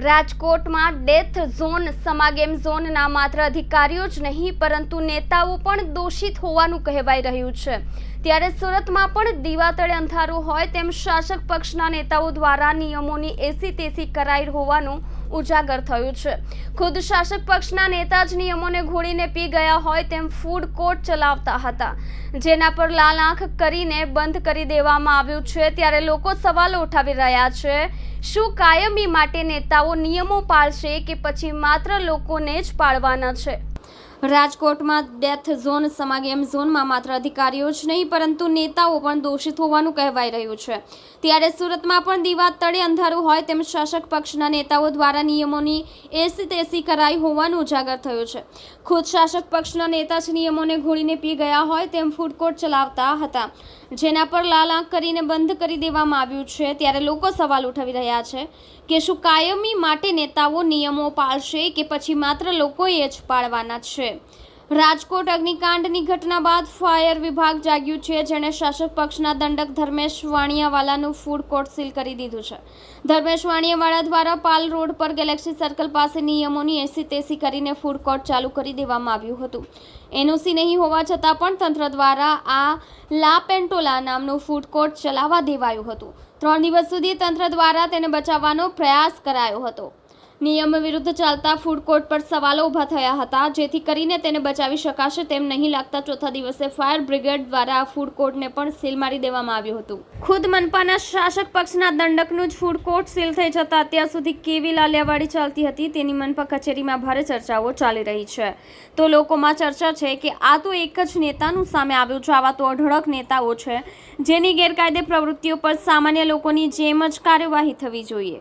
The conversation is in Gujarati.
રાજકોટમાં ડેથ ઝોન, સમાગેમ ઝોનના માત્ર અધિકારીઓ જ નહીં, પરંતુ નેતાઓ પણ દોષિત હોવાનું કહેવાઈ રહ્યું છે. ત્યારે સુરતમાં પણ દીવાતળે અંધારું હોય તેમ શાસક પક્ષના નેતાઓ દ્વારા નિયમોની એસી તેસી કરાઈ હોવાનું ઉજાગર થયું છે. ખુદ શાસક પક્ષના નેતા જ નિયમોને ઘોડીને પી ગયા હોય તેમ ફૂડ કોર્ટ ચલાવતા હતા. જેના પર લાલ આંખ કરીને બંધ કરી દેવામાં આવ્યું છે. ત્યારે લોકો સવાલો ઉઠાવી રહ્યા છે, શું કાયમી માટે નેતાઓ નિયમો પાળશે કે પછી માત્ર લોકોને જ પાળવાના છે? રાજકોટમાં ડેથ ઝોન, સમાગમ ઝોનમાં માત્ર અધિકારીઓ જ નહીં, પરંતુ નેતાઓ પણ દોષિત હોવાનું કહેવાય રહ્યું છે. ત્યારે સુરતમાં પણ દીવા તળે અંધારું હોય તેમ શાસક પક્ષના નેતાઓ દ્વારા નિયમોની એસી તેસી કરાઈ હોવાનું ઉજાગર થયું છે. ખુદ શાસક પક્ષના નેતા જ નિયમોને ઘોડીને પી ગયા હોય તેમ ફૂડ કોર્ટ ચલાવતા હતા. જેના પર લાલ આંખ કરીને બંધ કરી દેવામાં આવ્યું છે ત્યારે લોકો સવાલ ઉઠાવી રહ્યા છે કે શું કાયમી માટે નેતાઓ નિયમો પાળશે કે પછી માત્ર લોકોએ જ પાળવાના છે? રાજકોટ અગ્નિકાંડની ઘટના બાદ ફાયર વિભાગ જાગ્યું છે, જેણે શાસક પક્ષના દંડક ધર્મેશ વાણિયાવાલાનું ફૂડ કોર્ટ સીલ કરી દીધું છે. ધર્મેશ વાણિયાવાળા દ્વારા પાલ રોડ પર ગેલેક્સી સર્કલ પાસે નિયમોની એસી તેસી કરીને ફૂડ કોર્ટ ચાલુ કરી દેવામાં આવ્યું હતું. એનઓસી નહીં હોવા છતાં પણ તંત્ર દ્વારા આ લા પેન્ટોલા નામનું ફૂડ કોર્ટ ચલાવવા દેવાયું હતું. ત્રણ દિવસ સુધી તંત્ર દ્વારા તેને બચાવવાનો પ્રયાસ કરાયો હતો. નિયમ વિરુદ્ધ ચાલતા ફૂડ કોર્ટ પર સવાલો ઊભા થયા હતા. જેથી કરીને તેને બચાવી શકાશે તેમ નહીં લાગતા ચોથા દિવસે ફાયર બ્રિગેડ દ્વારા ફૂડ કોર્ટને પણ સીલ મારી દેવામાં આવ્યું હતું. ખુદ મનપાના શાસક પક્ષના દંડકનું જ ફૂડ કોર્ટ સીલ થઈ જતા અત્યાર સુધી કેવી લાલિયાવાડી ચાલતી હતી તેની મનપા કચેરીમાં ભારે ચર્ચાઓ ચાલી રહી છે. તો લોકોમાં ચર્ચા છે કે આ તો એક જ નેતાનું સામે આવ્યું છે, આવા તો અઢળક નેતાઓ છે જેની ગેરકાયદે પ્રવૃત્તિઓ પર સામાન્ય લોકોની જેમ જ કાર્યવાહી થવી જોઈએ.